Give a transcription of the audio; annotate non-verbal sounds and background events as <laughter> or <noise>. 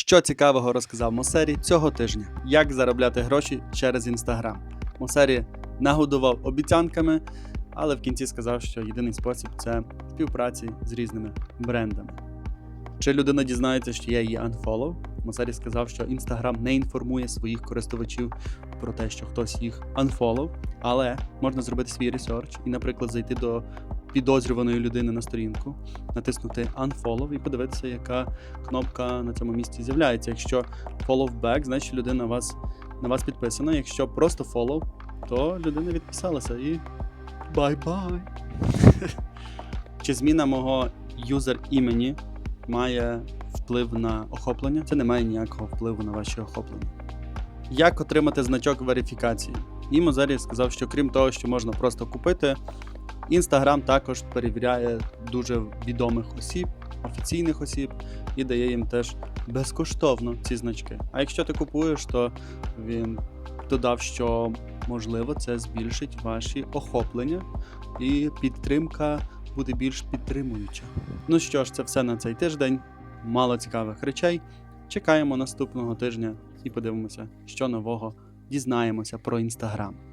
Що цікавого розказав Мосері цього тижня? Як заробляти гроші через інстаграм? Мосері нагодував обіцянками, але в кінці сказав, що єдиний спосіб це співпраці з різними брендами. Чи людина дізнається, що я її unfollow? Мосері сказав, що Інстаграм не інформує своїх користувачів про те, що хтось їх unfollow, але можна зробити свій ресерч і, наприклад, зайти до підозрюваної людини на сторінку, натиснути Unfollow і подивитися, яка кнопка на цьому місці з'являється. Якщо follow back, значить людина вас, на вас підписана. Якщо просто follow, то людина відписалася і бай-бай. <laughs> Чи зміна мого юзер імені має вплив на охоплення? Це не має ніякого впливу на ваші охоплення. Як отримати значок верифікації? І Мозері сказав, що крім того, що можна просто купити, Інстаграм також перевіряє дуже відомих осіб, офіційних осіб і дає їм теж безкоштовно ці значки. А якщо ти купуєш, то він додав, що можливо це збільшить ваші охоплення і підтримка буде більш підтримуюча. Ну що ж, це все на цей тиждень. Мало цікавих речей. Чекаємо наступного тижня і подивимося, що нового дізнаємося про інстаграм.